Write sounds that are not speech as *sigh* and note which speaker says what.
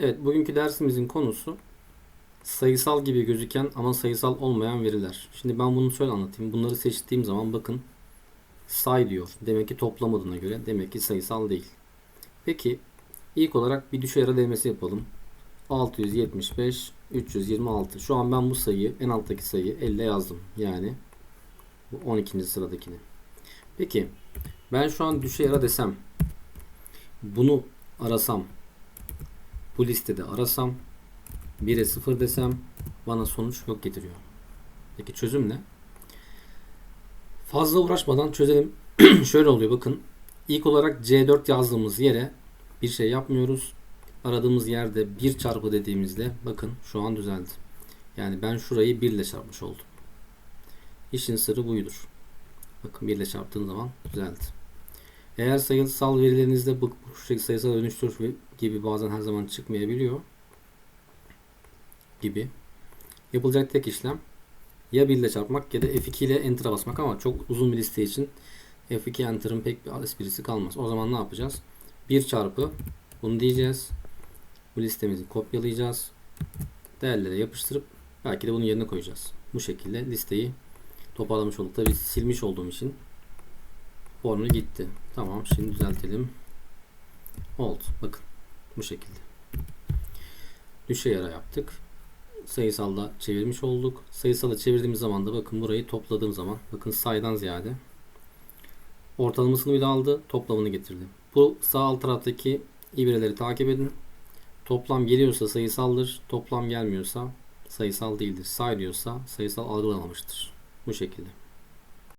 Speaker 1: Evet, bugünkü dersimizin konusu sayısal gibi gözüken ama sayısal olmayan veriler. Şimdi ben bunu şöyle anlatayım. Bunları seçtiğim zaman bakın say diyor. Demek ki toplamadığına göre demek ki sayısal değil. Peki ilk olarak bir düşey ara denemesi yapalım. 675 326. Şu an ben bu sayıyı en alttaki sayıyı elle yazdım. Yani bu 12. sıradakini. Peki ben şu an düşey ara desem bunu arasam bu listede arasam 1'e 0 desem bana sonuç yok getiriyor. Peki çözüm ne? Fazla uğraşmadan çözelim. *clears throat* Şöyle oluyor bakın. İlk olarak C4 yazdığımız yere bir şey yapmıyoruz. Aradığımız yerde 1 çarpı dediğimizde bakın şu an düzeldi. Yani ben şurayı 1 ile çarpmış oldum. İşin sırrı buydur. Bakın 1 ile çarptığım zaman düzeldi. Eğer sayısal verilerinizde bu şekilde sayısal dönüştür gibi bazen her zaman çıkmayabiliyor gibi. Yapılacak tek işlem ya 1 ile çarpmak ya da F2 ile Enter'a basmak ama çok uzun bir liste için F2 Enter'ın pek bir esprisi kalmaz. O zaman ne yapacağız? 1 çarpı bunu diyeceğiz. Bu listemizi kopyalayacağız. Değerlere yapıştırıp belki de bunun yerine koyacağız. Bu şekilde listeyi toparlamış olduk. Tabi silmiş olduğum için formu gitti. Tamam şimdi düzeltelim. Oldu. Bakın bu şekilde. Düşey ara yaptık. Sayısalla çevirmiş olduk. Sayısala çevirdiğimiz zaman da bakın burayı topladığım zaman bakın saydan ziyade ortalamasını bile aldı. Toplamını getirdi. Bu sağ alt taraftaki ibreleri takip edin. Toplam geliyorsa sayısaldır. Toplam gelmiyorsa sayısal değildir. Say diyorsa sayısal algılamamıştır. Bu şekilde.